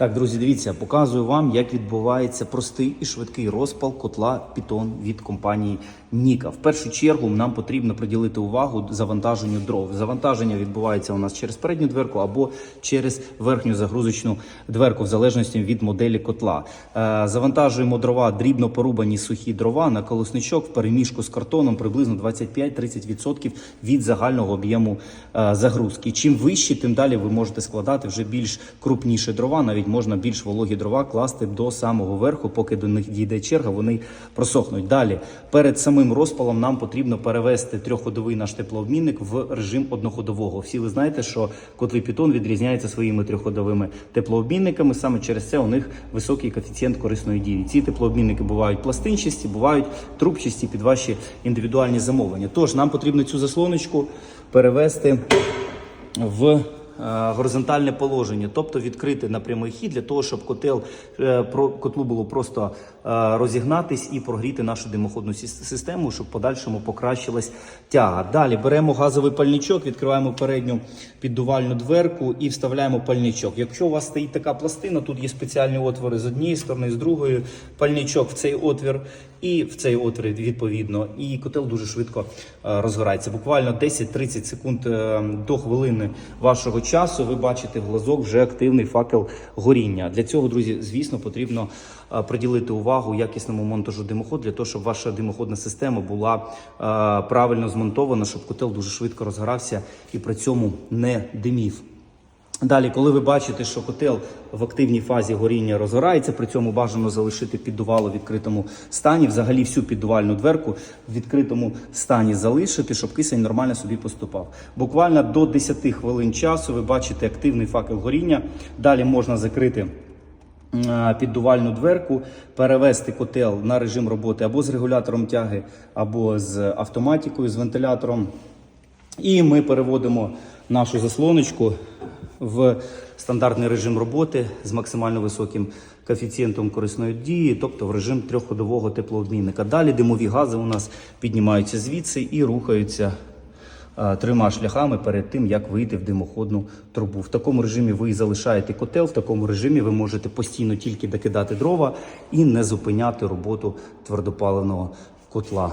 Так, друзі, дивіться, показую вам, як відбувається простий і швидкий розпал котла Python від компанії Ніка. В першу чергу нам потрібно приділити увагу завантаженню дров. Завантаження відбувається у нас через передню дверку або через верхню загрузочну дверку, в залежності від моделі котла. Е, Завантажуємо дрова, дрібно порубані сухі дрова на колосничок в переміжку з картоном приблизно 25-30% від загального об'єму е, загрузки. Чим вище, тим далі ви можете складати вже більш крупніші дрова, навіть можна більш вологі дрова класти до самого верху, поки до них дійде черга, вони просохнуть. Далі перед самим розпалом нам потрібно перевести трьохходовий наш теплообмінник в режим одноходового. Всі ви знаєте, що котли Python відрізняються своїми трьохходовими теплообмінниками. Саме через це у них високий коефіцієнт корисної дії. Ці теплообмінники бувають пластинчасті, бувають трубчасті під ваші індивідуальні замовлення. Тож нам потрібно цю заслоночку перевести в горизонтальне положення, тобто відкрити на прямий хід для того, щоб котел е, котлу було просто е, розігнатись і прогріти нашу димоходну систему, щоб в подальшому покращилась тяга. Далі беремо газовий пальничок, відкриваємо передню піддувальну дверку і вставляємо пальничок. Якщо у вас стоїть така пластина, тут є спеціальні отвори з однієї сторони, з другої пальничок в цей отвір і в цей отвір відповідно. І котел дуже швидко е, розгорається. Буквально 10-30 секунд е, до хвилини вашого часу ви бачите в глазок вже активний факел горіння. Для цього, друзі, звісно, потрібно е, приділити увагу якісному монтажу димоходу для того, щоб ваша димоходна система була е, правильно змонтована, щоб котел дуже швидко розгорався і при цьому не димів. Далі, коли ви бачите, що котел в активній фазі горіння розгорається, при цьому бажано залишити піддувало в відкритому стані, взагалі всю піддувальну дверку в відкритому стані залишити, щоб кисень нормально собі поступав. Буквально до 10 хвилин часу ви бачите активний факел горіння. Далі можна закрити піддувальну дверку, перевести котел на режим роботи або з регулятором тяги, або з автоматикою, з вентилятором. І ми переводимо нашу заслоночку в стандартний режим роботи з максимально високим коефіцієнтом корисної дії, тобто в режим трьохходового теплообмінника. Далі димові гази у нас піднімаються звідси і рухаються трьома шляхами перед тим, як вийти в димоходну трубу. В такому режимі ви залишаєте котел, в такому режимі ви можете постійно тільки докидати дрова і не зупиняти роботу твердопаливного котла.